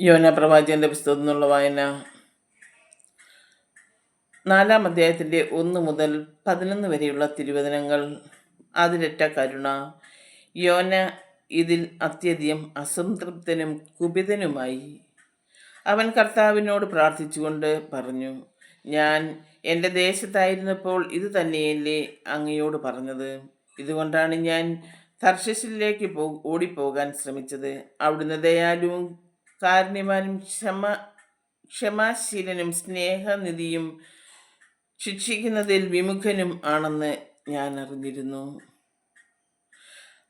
യോന പ്രവാചകന്റെ പുസ്തകത്തിൽ നിന്നുള്ള വായന. നാലാം അധ്യായത്തിന്റെ ഒന്ന് മുതൽ പതിനൊന്ന് വരെയുള്ള തിരുവചനങ്ങൾ. അതിരറ്റ കരുണ. യോന ഇതിൽ അത്യധികം അസംതൃപ്തനും കുപിതനുമായി. അവൻ കർത്താവിനോട് പ്രാർത്ഥിച്ചുകൊണ്ട് പറഞ്ഞു ഞാൻ എന്റെ ദേശത്തായിരുന്നപ്പോൾ ഇത് തന്നെയല്ലേ അങ്ങയോട് പറഞ്ഞത്? ഇതുകൊണ്ടാണ് ഞാൻ തർശസിലേക്ക് പോ ഓടിപ്പോകാൻ ശ്രമിച്ചത്. അവിടുന്ന് ദയാലുവും കാരുണ്യവാനും ക്ഷമ ക്ഷമാശീലനും സ്നേഹനിധിയും ശിക്ഷിക്കുന്നതിൽ വിമുഖനും ആണെന്ന് ഞാൻ അറിഞ്ഞിരുന്നു.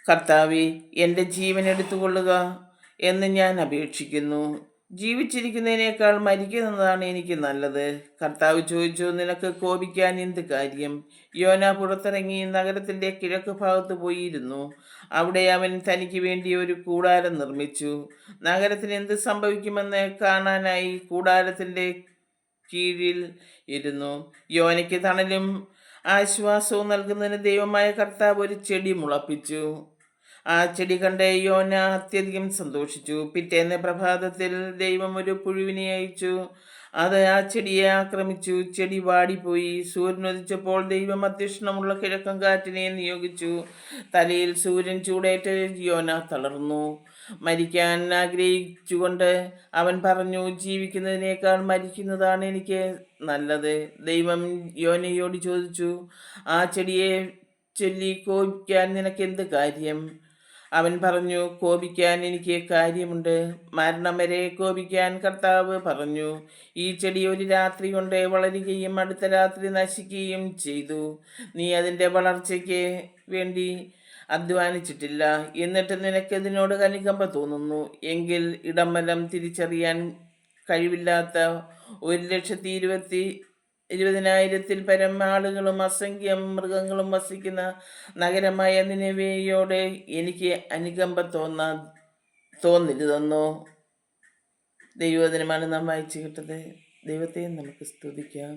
കർത്താവെ എന്റെ ജീവൻ എടുത്തുകൊള്ളുക എന്ന് ഞാൻ അപേക്ഷിക്കുന്നു. ജീവിച്ചിരിക്കുന്നതിനേക്കാൾ മരിക്കുന്നതാണ് എനിക്ക് നല്ലത്. കർത്താവ് ചോദിച്ചു നിനക്ക് കോപിക്കാൻ എന്ത് കാര്യം? യോന പുറത്തിറങ്ങി നഗരത്തിന്റെ കിഴക്ക് ഭാഗത്ത് പോയിരുന്നു. അവിടെ അവൻ തനിക്ക് വേണ്ടി ഒരു കൂടാരം നിർമ്മിച്ചു. നഗരത്തിന് എന്ത് സംഭവിക്കുമെന്ന് കാണാനായി കൂടാരത്തിന്റെ കീഴിൽ ഇരുന്നു. യോനയ്ക്ക് തണലും ആശ്വാസവും നൽകുന്നതിന് ദൈവമായ കർത്താവ് ഒരു ചെടി മുളപ്പിച്ചു. ആ ചെടി കണ്ട യോന അത്യധികം സന്തോഷിച്ചു. പിറ്റേന്ന് പ്രഭാതത്തിൽ ദൈവം ഒരു പുഴുവിനെ അയച്ചു. അത് ആ ചെടിയെ ആക്രമിച്ചു. ചെടി വാടിപ്പോയി. സൂര്യൻ ഉദിച്ചപ്പോൾ ദൈവം അത്യക്ഷണമുള്ള കിഴക്കൻ കാറ്റിനെ നിയോഗിച്ചു. തലയിൽ സൂര്യൻ ചൂടേറ്റ് യോന തളർന്നു. മരിക്കാൻ ആഗ്രഹിച്ചുകൊണ്ട് അവൻ പറഞ്ഞു ജീവിക്കുന്നതിനേക്കാൾ മരിക്കുന്നതാണ് എനിക്ക് നല്ലത്. ദൈവം യോനയോട് ചോദിച്ചു ആ ചെടിയെ ചൊല്ലി കോപിക്കാൻ നിനക്കെന്ത് കാര്യം? അവൻ പറഞ്ഞു കോപിക്കാൻ എനിക്ക് കാര്യമുണ്ട്. മരണം വരെ കോപിക്കാൻ കർത്താവ് പറഞ്ഞു ഈ ചെടി ഒരു രാത്രി കൊണ്ട് വളരുകയും അടുത്ത രാത്രി നശിക്കുകയും ചെയ്തു. നീ അതിന്റെ വളർച്ചയ്ക്ക് വേണ്ടി അധ്വാനിച്ചിട്ടില്ല. എന്നിട്ട് നിനക്ക് ഇതിനോട് കനികമ്പ തോന്നുന്നു. എങ്കിൽ ഇടമലം തിരിച്ചറിയാൻ കഴിവില്ലാത്ത ഒരു ലക്ഷത്തി ഇരുപത്തി ഇരുപതിനായിരത്തിൽ പരം ആളുകളും അസംഖ്യം മൃഗങ്ങളും വസിക്കുന്ന നഗരമായ നിലവയോടെ എനിക്ക് അനുകമ്പ തോന്നാ തോന്നരുതെന്നോ ദൈവദിനമാണ് നാം വായിച്ചു കിട്ടത്. ദൈവത്തെ നമുക്ക് സ്തുതിക്കാം.